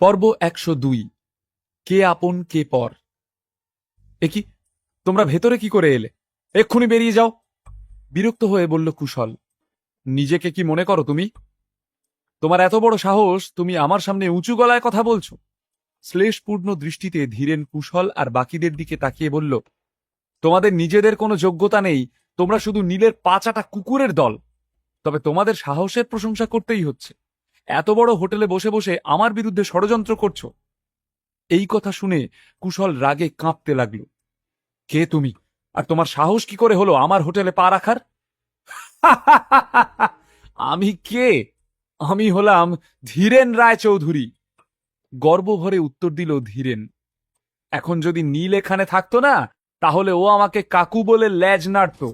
পর্ব একশো দুই। কে আপন, কে পর। একি তোমরা ভেতরে কি করে এলে? এক্ষুনি বেরিয়ে যাও। বিরক্ত হয়ে বলল কুশল, নিজেকে কি মনে করো তুমি? তোমার এত বড় সাহস, তুমি আমার সামনে উঁচু গলায় কথা বলছো। শ্লেষপূর্ণ দৃষ্টিতে ধীরেন কুশল আর বাকিদের দিকে তাকিয়ে বলল, তোমাদের নিজেদের কোনো যোগ্যতা নেই, তোমরা শুধু নীলের পাচাটা কুকুরের দল। তবে তোমাদের সাহসের প্রশংসা করতেই হচ্ছে। এত বড় হোটেলে বসে বসে আমার বিরুদ্ধে ষড়যন্ত্র করছ? এই কথা শুনে কুশল রাগে কাঁপতে লাগল। কে তুমি? আর তোমার সাহস কি করে হলো আমার হোটেলে পা রাখার? আমি কে? আমি হলাম ধীরেন রায় চৌধুরী গর্বভরে উত্তর দিল ধীরেন, এখন যদি নীল এখানে থাকতো না, তাহলে ও আমাকে কাকু বলে ল্যাজ নাড়ত।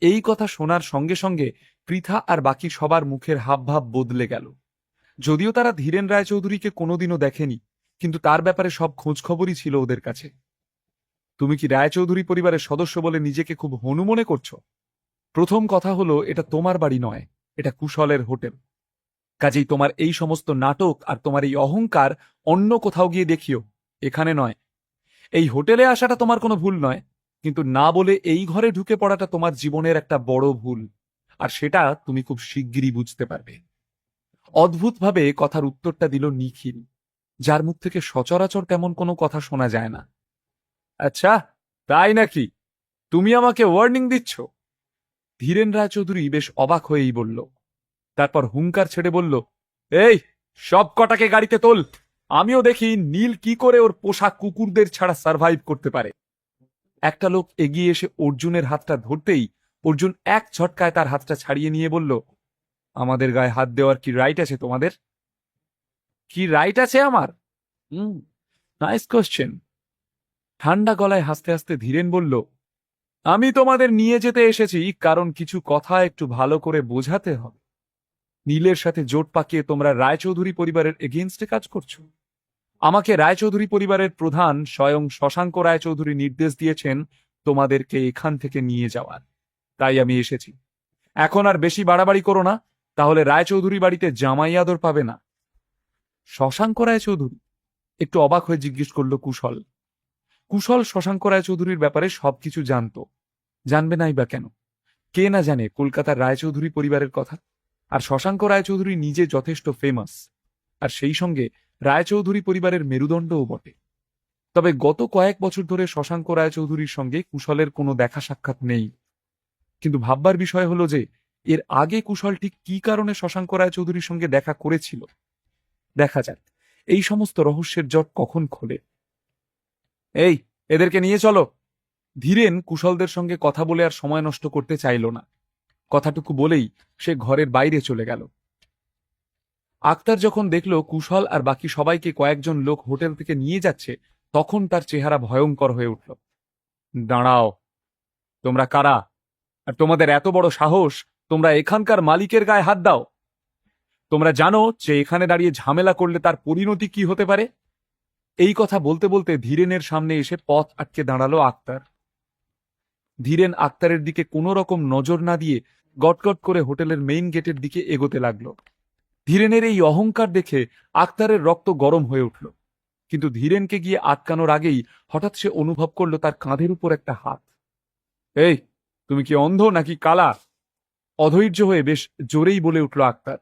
এই কথা শোনার সঙ্গে সঙ্গে পৃথা আর বাকি সবার মুখের হাবভাব বদলে গেল। যদিও তারা ধীরেন রায়চৌধুরীকে কোনোদিনও দেখেনি, কিন্তু তার ব্যাপারে সব খোঁজ খবরই ছিল ওদের কাছে। তুমি কি রায়চৌধুরী পরিবারের সদস্য বলে নিজেকে খুব হনু করছ? প্রথম কথা হলো, এটা তোমার বাড়ি নয়, এটা কুশলের হোটেল। কাজেই তোমার এই সমস্ত নাটক আর তোমার এই অহংকার অন্য কোথাও গিয়ে দেখিও, এখানে নয়। এই হোটেলে আসাটা তোমার কোনো ভুল নয়, কিন্তু না বলে এই ঘরে ঢুকে পড়াটা তোমার জীবনের একটা বড় ভুল। আর সেটা তুমি খুব শিগগিরই বুঝতে পারবে। অদ্ভুতভাবে কথার উত্তরটা দিল নিখিল, যার মুখ থেকে সচরাচর তেমন কোনো কথা শোনা যায় না। আচ্ছা তাই নাকি? তুমি আমাকে ওয়ার্নিং দিচ্ছ? ধীরেন রায়চৌধুরী বেশ অবাক হয়েই বলল। তারপর হুঙ্কার ছেড়ে বলল, এই, সব কটাকে গাড়িতে তোল। আমিও দেখি নীল কি করে ওর পোষা কুকুরদের ছাড়া সার্ভাইভ করতে পারে। একটা লোক এগিয়ে এসে অর্জুনের হাতটা ধরতেই অর্জুন এক ঝটকায় তার হাতটা ছাড়িয়ে নিয়ে বলল, আমাদের গায়ে হাত দেওয়ার কি রাইট আছে তোমাদের? কি রাইট আছে আমার? হুম নাইস কোশ্চেন ঠান্ডা গলায় হাসতে হাসতে ধীরেন বলল, আমি তোমাদের নিয়ে যেতে এসেছি, কারণ কিছু কথা একটু ভালো করে বোঝাতে হবে। নীলের সাথে জোট পাকিয়ে তোমরা রায়চৌধুরী পরিবারের এগেনস্টে কাজ করছ। আমাকে রায়চৌধুরী পরিবারের প্রধান স্বয়ং শশাঙ্ক রায়চৌধুরী নির্দেশ দিয়েছেন তোমাদেরকে এখান থেকে নিয়ে যাওয়ার। তাই আমি এসেছি। এখন আর বেশি বাড়াবাড়ি করো না, তাহলে রায়চৌধুরী বাড়িতে জামাই আদর পাবে না। শশাঙ্ক রায়চৌধুরী, একটু অবাক হয়ে জিজ্ঞেস করল কুশল। কুশল শশাঙ্ক রায়চৌধুরীর ব্যাপারে সবকিছু জানতো। জানবে নাই বা কেন? কে না জানে কলকাতার রায়চৌধুরী পরিবারের কথা? আর শশাঙ্ক রায়চৌধুরী নিজে যথেষ্ট ফেমাস আর সেই সঙ্গে রায়চৌধুরী পরিবারের মেরুদণ্ডও বটে। তবে গত কয়েক বছর ধরে শশাঙ্ক রায়চৌধুরীর সঙ্গে কুশলের কোনো দেখা সাক্ষাৎ নেই। কিন্তু ভাববার বিষয় হলো যে, এর আগে কুশল ঠিক কি কারণে শশাঙ্ক রায় চৌধুরীর সঙ্গে দেখা করেছিল? দেখা যাক। এই সমস্ত রহস্যের জট কখন খোলে? এই, এদেরকে নিয়ে চলো। ধীরেন কুশলদের সঙ্গে কথা বলে আর সময় নষ্ট করতে চাইল না। কথাটুকু বলেই সে ঘরের বাইরে চলে গেল। আক্তার যখন দেখল কুশল আর বাকি সবাইকে কয়েকজন লোক হোটেল থেকে নিয়ে যাচ্ছে, তখন তার চেহারা ভয়ঙ্কর হয়ে উঠল। দাঁড়াও, তোমরা কারা? আর তোমাদের এত বড় সাহস, তোমরা এখানকার মালিকের গায়ে হাত দাও। তোমরা জানো যে এখানে দাঁড়িয়ে ঝামেলা করলে তার পরিণতি কি হতে পারে? এই কথা বলতে বলতে ধীরেনের সামনে এসে পথ আটকে দাঁড়াল আক্তার। ধীরেন আক্তারের দিকে কোনো রকম নজর না দিয়ে গটগট করে হোটেলের মেইন গেটের দিকে এগোতে লাগল। ধীরেনের এই অহংকার দেখে আক্তারের রক্ত গরম হয়ে উঠল। কিন্তু ধীরেনকে গিয়ে আটকানোর আগেই হঠাৎ সে অনুভব করল তার কাঁধের উপর একটা হাত। এই তুমি কি অন্ধ নাকি কালা? অধৈর্য হয়ে বেশ জোরেই বলে উঠল আক্তার।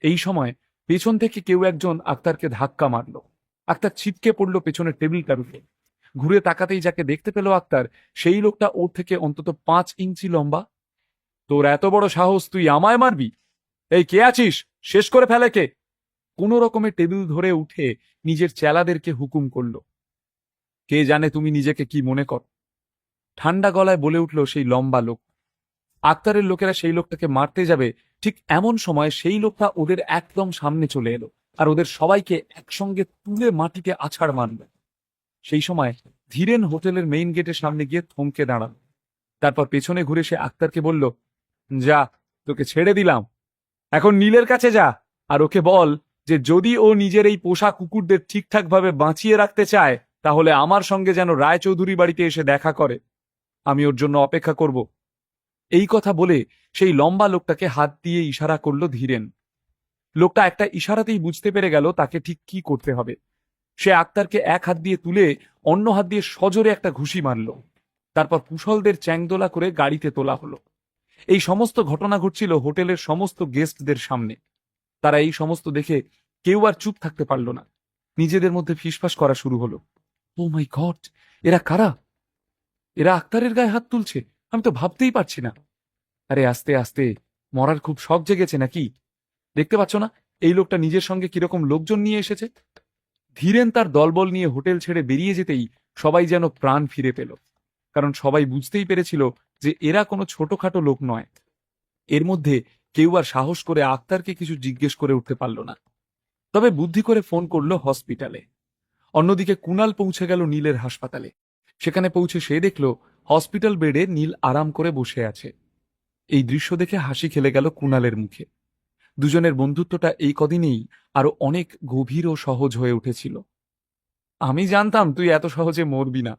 এই সময় পেছন থেকে কেউ একজন আক্তারকে ধাক্কা মারল। আক্তার ছিটকে পড়ল পেছনের টেবিলটার উপর। ঘুরে তাকাতেই যাকে দেখতে পেল আক্তার, সেই লোকটা ওর থেকে অন্তত পাঁচ ইঞ্চি লম্বা। তোর এত বড় সাহস, তুই আমায় মারবি? এই কে আছিস? শেষ করে ফেলে কে কোনো রকমে টেবিল ধরে উঠে নিজের চেলাদেরকে হুকুম করল। কে জানে তুমি নিজেকে কি মনে কর ঠান্ডা গলায় বলে উঠল সেই লম্বা লোক। আক্তারের লোকেরা সেই লোকটাকে মারতে যাবে, ঠিক এমন সময় সেই লোকটা ওদের একদম সামনে চলে এলো আর ওদের সবাইকে একসঙ্গে তুলে মাটিতে আছাড় মারবে সেই সময় ধীরেন হোটেলের মেইন গেটের সামনে গিয়ে থমকে দাঁড়াল। তারপর পেছনে ঘুরে সে আক্তারকে বলল, যা, তোকে ছেড়ে দিলাম। এখন নীলের কাছে যা আর ওকে বল যে যদি ও নিজের এই পোষা কুকুরদের ঠিকঠাকভাবে বাঁচিয়ে রাখতে চায়, তাহলে আমার সঙ্গে যেন রায়চৌধুরী বাড়িতে এসে দেখা করে। আমি ওর জন্য অপেক্ষা করব। এই কথা বলে সেই লম্বা লোকটাকে হাত দিয়ে ইশারা করল ধীরেন। লোকটা একটা ইশারাতেই বুঝতে পেরে গেল তাকে ঠিক কি করতে হবে। সে আক্তারকে এক হাত দিয়ে তুলে অন্য হাত দিয়ে সজোরে একটা ঘুষি মারল। তারপর কুশলদের চ্যাংদোলা করে গাড়িতে তোলা হলো। এই সমস্ত ঘটনা ঘটছিল হোটেলের সমস্ত গেস্টদের সামনে। তারা এই সমস্ত দেখে কেউ আর চুপ থাকতে পারল না। নিজেদের মধ্যে ফিসফাস করা শুরু হলো। ও মাই গড এরা কারা? এরা আক্তারের গায়ে হাত তুলছে। আমি তো ভাবতেই পারছি না। আরে আস্তে আস্তে, মরার খুব শখ জেগেছে নাকি? দেখতে পাচ্ছ না? এই লোকটা নিজের সঙ্গে কীরকম লোকজন নিয়ে এসেছে? ধীরেন তার দলবল নিয়ে হোটেল ছেড়ে বেরিয়ে যেতেই সবাই যেন প্রাণ ফিরে পেল। কারণ সবাই বুঝতেই পেরেছিল যে এরা কোনো ছোটখাটো লোক নয়। এর মধ্যে কেউ আর সাহস করে আক্তারকে কিছু জিজ্ঞেস করে উঠতে পারল না। তবে বুদ্ধি করে ফোন করল হসপিটালে। অন্যদিকে কুনাল পৌঁছে গেল নীলের হাসপাতালে। সেখানে পৌঁছে সে দেখল হসপিটাল বেডে নীল আরাম করে বসে আছে। এই দৃশ্য দেখে হাসি খেলে গেল কুনালের মুখে। দুজনের বন্ধুত্বটা এই কদিনেই আরও অনেক গভীর ও সহজ হয়ে উঠেছিল। আমি জানতাম তুই এত সহজে মরবি না।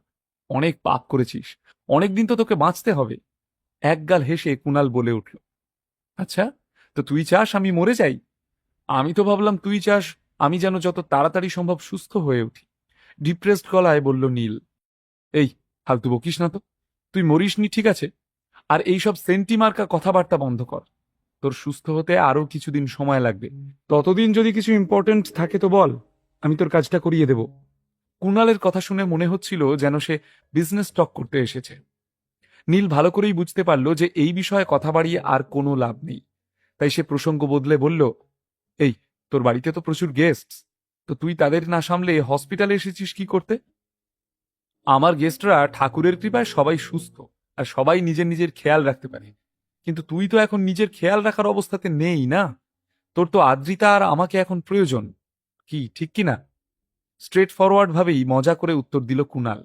অনেক পাপ করেছিস। অনেকদিন তো তোকে বাঁচতে হবে। একগাল হেসে কুনাল বলে উঠল আচ্ছা তো তুই চাস আমি মরে যাই? আমি তো ভাবলাম তুই চাস আমি যেন যত তাড়াতাড়ি সম্ভব সুস্থ হয়ে উঠি। ডিপ্রেসড গলায় বলল নীল এই ফালতু বকিস না তো। তুই মরিস নি ঠিক আছে? আর এইসব সেন্টিমার্কা কথাবার্তা বন্ধ কর। তোর সুস্থ হতে আরও কিছুদিন সময় লাগবে। ততদিন যদি কিছু ইম্পর্টেন্ট থাকে তো বল, আমি তোর কাজটা করিয়ে দেব। কুণালের কথা শুনে মনে হচ্ছিল যেন সে বিজনেস টক করতে এসেছে। নীল ভালো করেই বুঝতে পারল যে এই বিষয়ে কথা বাড়িয়ে আর কোনো লাভ নেই। তাই সে প্রসঙ্গ বদলে বলল, এই, তোর বাড়িতে তো প্রচুর গেস্ট তো তুই তাদের না সামলে হসপিটালে এসেছিস কি করতে? আমার গেস্টরা ঠাকুরের কৃপায় সবাই সুস্থ আর সবাই নিজের নিজের খেয়াল রাখতে পারে। কিন্তু তুই তো এখন নিজের খেয়াল রাখার অবস্থাতে নেই না? তোর তো আদ্রিতা আর আমাকে এখন প্রয়োজন। কি, ঠিক কি না স্ট্রেট ফরওয়ার্ড ভাবেই মজা করে উত্তর দিল কুনাল।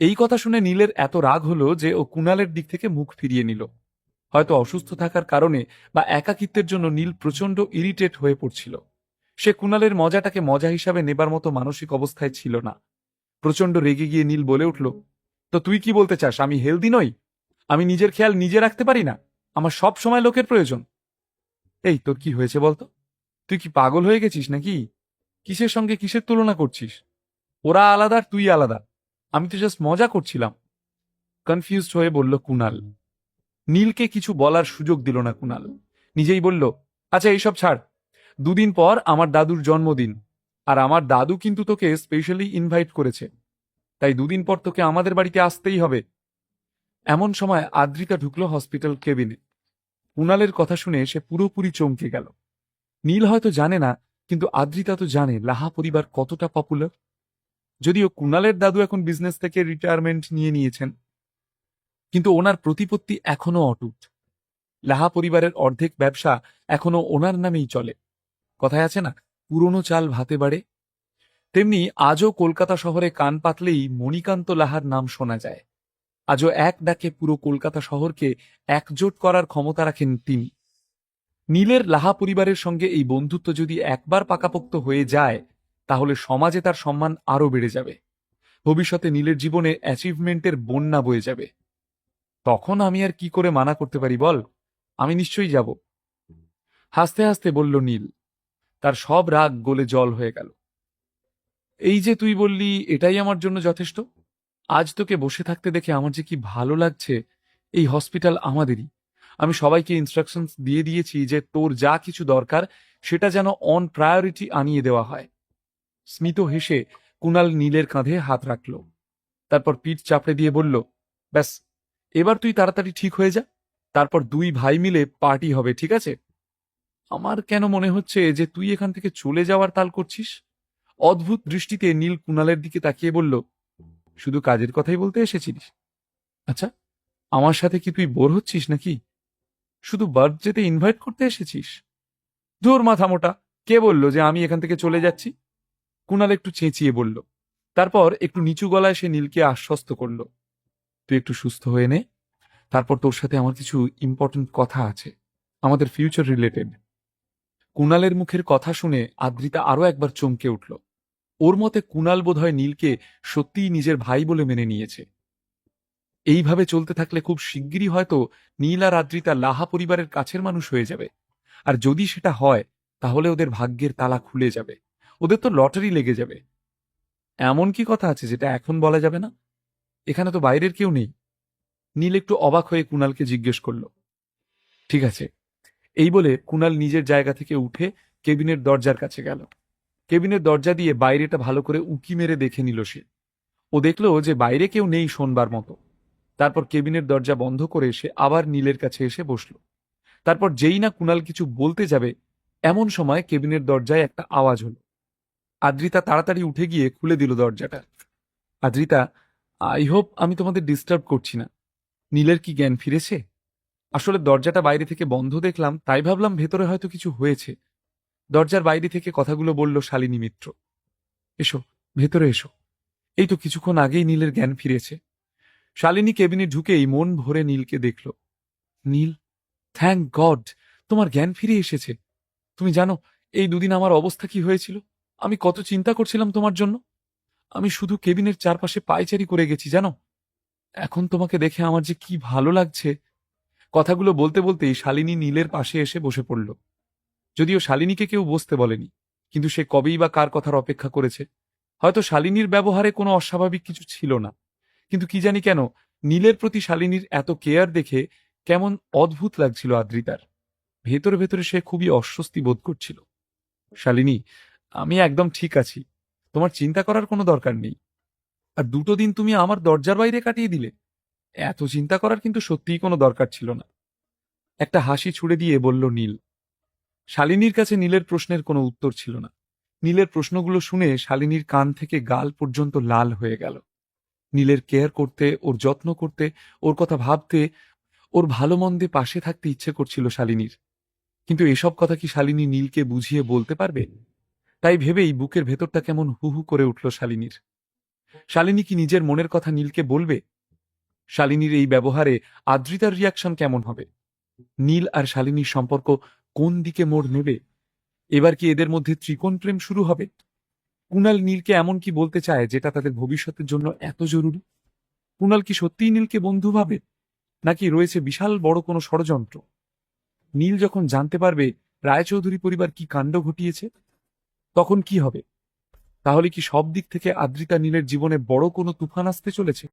এই কথা শুনে নীলের এত রাগ হলো যে ও কুনালের দিক থেকে মুখ ফিরিয়ে নিল। হয়তো অসুস্থ থাকার কারণে বা একাকিত্বের জন্য নীল প্রচণ্ড ইরিটেট হয়ে পড়ছিল। সে কুনালের মজাটাকে মজা হিসাবে নেবার মতো মানসিক অবস্থায় ছিল না। প্রচণ্ড রেগে গিয়ে নীল বলে উঠল, তো তুই কি বলতে চাস, আমি হেলদি নই? আমি নিজের খেয়াল নিজে রাখতে পারি না? আমার সব সময় লোকের প্রয়োজন। এই, তোর কি হয়েছে বলতো? তুই কি পাগল হয়ে গেছিস নাকি? কিসের সঙ্গে কিসের তুলনা করছিস? ওরা আলাদা আর তুই আলাদা। আমি তো জাস্ট মজা করছিলাম। কনফিউজড হয়ে বলল কুনাল। নীলকে কিছু বলার সুযোগ দিল না কুনাল। নিজেই বলল আচ্ছা এইসব ছাড়। দুদিন পর আমার দাদুর জন্মদিন। আর আমার দাদু কিন্তু তোকে স্পেশালি ইনভাইট করেছে। তাই দুদিন পর তোকে আমাদের বাড়িতে আসতেই হবে। এমন সময় আদ্রিতা ঢুকলো হসপিটাল কেবিনে কুণালের কথা শুনে সে পুরোপুরি চমকে গেল। নীল হয়তো জানে না, কিন্তু আদ্রিতা তো জানে লাহা পরিবার কতটা পপুলার যদিও কুণালের দাদু এখন বিজনেস থেকে রিটায়ারমেন্ট নিয়ে নিয়েছেন। কিন্তু ওনার প্রতিপত্তি এখনও অটুট। লাহা পরিবারের অর্ধেক ব্যবসা এখনও ওনার নামেই চলে। কথায় আছে না পুরনো চাল ভাতে বাড়ে। তেমনি আজও কলকাতা শহরে কান পাতলেই মণিকান্ত লাহার নাম শোনা যায়। আজও এক ডাকে পুরো কলকাতা শহরকে একজোট করার ক্ষমতা রাখেন তিনি। নীলের লাহা পরিবারের সঙ্গে এই বন্ধুত্ব যদি একবার পাকাপোক্ত হয়ে যায়, তাহলে সমাজে তার সম্মান আরও বেড়ে যাবে। ভবিষ্যতে নীলের জীবনে অ্যাচিভমেন্টের বন্যা বয়ে যাবে। তখন আমি আর কি করে মানা করতে পারি বল? আমি নিশ্চয়ই যাব। হাসতে হাসতে বলল নীল তার সব রাগ গলে জল হয়ে গেল। এই যে তুই বললি, এটাই আমার জন্য যথেষ্ট। আজ তোকে বসে থাকতে দেখে আমার যে কি ভালো লাগছে, এই হসপিটাল আমাদেরই। আমি সবাইকে ইনস্ট্রাকশনস দিয়ে দিয়েছি যে তোর যা কিছু দরকার, সেটা যেন অন প্রায়োরিটি আনিয়ে দেওয়া হয়। স্মিত হেসে কুনাল নীলের কাঁধে হাত রাখল। তারপর পিঠ চাপড়ে দিয়ে বলল, ব্যাস, এবার তুই তাড়াতাড়ি ঠিক হয়ে যা। তারপর দুই ভাই মিলে পার্টি হবে, ঠিক আছে? আমার কেন মনে হচ্ছে যে তুই এখান থেকে চলে যাওয়ার তাল করছিস? অদ্ভুত দৃষ্টিতে নীল কুণালের দিকে তাকিয়ে বলল, শুধু কাজের কথাই বলতে এসেছিলিস? আচ্ছা আমার সাথে কি তুই বোর হচ্ছিস নাকি? শুধু বার্থডেতে ইনভাইট করতে এসেছিস? ধুর মাথা মোটা, কে বলল যে আমি এখান থেকে চলে যাচ্ছি? কুণাল একটু চেঁচিয়ে বলল। তারপর একটু নিচু গলায় সে নীলকে আশ্বস্ত করল, তুই একটু সুস্থ হয়ে নে, তারপর তোর সাথে আমার কিছু ইম্পর্টেন্ট কথা আছে, আমাদের ফিউচার রিলেটেড কুণালের মুখের কথা শুনে আদ্রিতা আরও একবার চমকে উঠল। ওর মতে কুণাল বোধহয় নীলকে সত্যিই নিজের ভাই বলে মেনে নিয়েছে। এইভাবে চলতে থাকলে খুব শিগগিরই হয়তো নীল আর আদ্রিতা লাহা পরিবারের কাছের মানুষ হয়ে যাবে। আর যদি সেটা হয়, তাহলে ওদের ভাগ্যের তালা খুলে যাবে। ওদের তো লটারি লেগে যাবে। এমন কি কথা আছে যেটা এখন বলা যাবে না? এখানে তো বাইরের কেউ নেই। নীল একটু অবাক হয়ে কুণালকে জিজ্ঞেস করল, ঠিক আছে এই বলে কুনাল নিজের জায়গা থেকে উঠে কেবিনের দরজার কাছে গেল। কেবিনের দরজা দিয়ে বাইরেটা ভালো করে উকি মেরে দেখে নিল সে। ও দেখল যে বাইরে কেউ নেই শোনবার মতো। তারপর কেবিনের দরজা বন্ধ করে সে আবার নীলের কাছে এসে বসল। তারপর যেই না কুনাল কিছু বলতে যাবে, এমন সময় কেবিনের দরজায় একটা আওয়াজ হল। আদ্রিতা তাড়াতাড়ি উঠে গিয়ে খুলে দিল দরজাটা। আদ্রিতা, আই হোপ আমি তোমাদের ডিস্টার্ব করছি না। নীলের কি জ্ঞান ফিরেছে? আসলে দরজাটা বাইরে থেকে বন্ধ দেখলাম, তাই ভাবলাম ভেতরে হয়তো কিছু হয়েছে। দরজার বাইরে থেকে কথাগুলো বলল শালিনী মিত্র। এসো, ভেতরে এসো। এই তো কিছুক্ষণ আগেই নীলের জ্ঞান ফিরেছে। শালিনী কেবিনে ঢুকেই মন ভরে নীলকে দেখল। নীল থ্যাংক গড, তোমার জ্ঞান ফিরে এসেছে। তুমি জানো, এই দুদিন আমার অবস্থা কি হয়েছিল? আমি কত চিন্তা করছিলাম তোমার জন্য। আমি শুধু কেবিনের চারপাশে পায়চারি করে গেছি, জানো? এখন তোমাকে দেখে আমার যে কি ভালো লাগছে কথাগুলো বলতে বলতেই শালিনী নীলের পাশে এসে বসে পড়ল। যদিও শালিনীকে কেউ বসতে বলেনি, কিন্তু সে কবেই বা কার কথার অপেক্ষা করেছে। হয়তো শালিনীর ব্যবহারে কোনো অস্বাভাবিক কিছু ছিল না। কিন্তু কি জানি কেন, নীলের প্রতি শালিনীর এত কেয়ার দেখে কেমন অদ্ভুত লাগছিল আদ্রিতার। ভেতরে ভেতরে সে খুবই অস্বস্তি বোধ করছিল। শালিনী, আমি একদম ঠিক আছি। তোমার চিন্তা করার কোনো দরকার নেই। আর দুটো দিন তুমি আমার দরজার বাইরে কাটিয়ে দিলে? এত চিন্তা করার কিন্তু সত্যিই কোনো দরকার ছিল না। একটা হাসি ছুড়ে দিয়ে বলল নীল, শালিনীর কাছে নীলের প্রশ্নের কোনো উত্তর ছিল না। নীলের প্রশ্নগুলো শুনে শালিনীর কান থেকে গাল পর্যন্ত লাল হয়ে গেল। নীলের কেয়ার করতে, ওর যত্ন করতে, ওর কথা ভাবতে, ওর ভালো মন্দে পাশে থাকতে ইচ্ছে করছিল শালিনীর। কিন্তু এসব কথা কি শালিনী নীলকে বুঝিয়ে বলতে পারবে? তাই ভেবেই বুকের ভেতরটা কেমন হু হু করে উঠল শালিনীর। শালিনী কি নিজের মনের কথা নীলকে বলবে? শালিনীর এই ব্যবহারে আদ্রিতার রিয়াকশন কেমন হবে? নীল আর শালিনীর সম্পর্ক কোন দিকে মোড় নেবে? এবার কি এদের মধ্যে ত্রিকোণ প্রেম শুরু হবে? কুণাল নীলকে এমন কি বলতে চায় যেটা তাদের ভবিষ্যতের জন্য এত জরুরি? কুণাল কি সত্যিই নীলকে বন্ধু ভাবে? নাকি রয়েছে বিশাল বড় কোনো ষড়যন্ত্র? নীল যখন জানতে পারবে রায়চৌধুরী পরিবার কি কাণ্ড ঘটিয়েছে, তখন কি হবে? তাহলে কি সব দিক থেকে আদ্রিতা নীলের জীবনে বড় কোনো তুফান আসতে চলেছে?